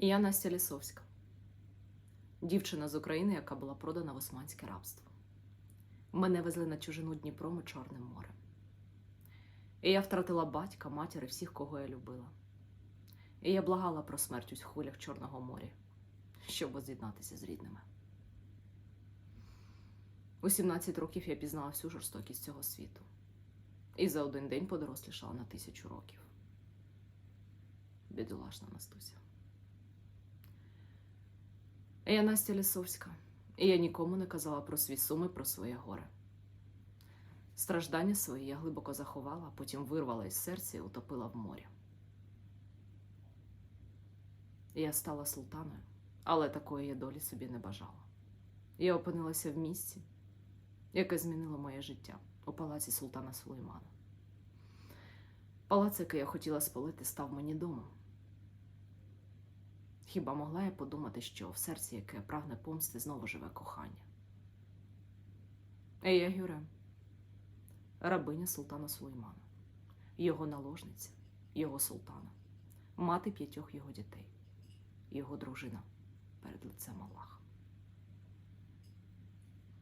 Я Настя Лісовська, дівчина з України, яка була продана в османське рабство. Мене везли на чужину Дніпром і Чорним морем. І я втратила батька, матір і всіх, кого я любила. І я благала про смерть у хвилях Чорного моря, щоб воз'єднатися з рідними. У 17 років я пізнала всю жорстокість цього світу. І за один день подорослішала на тисячу років. Бідолашна Настуся. Я Настя Лісовська, і я нікому не казала про свій сум і про своє горе. Страждання свої я глибоко заховала, потім вирвала із серця і утопила в морі. Я стала султаною, але такої я долі собі не бажала. Я опинилася в місці, яке змінило моє життя у палаці султана Сулеймана. Палац, який я хотіла спалити, став мені домом. Хіба могла я подумати, що в серці, яке прагне помсти, знову живе кохання? Ея Гюре, рабиня султана Сулеймана, його наложниця, його султана, мати п'ятьох його дітей, його дружина перед лицем Аллаха.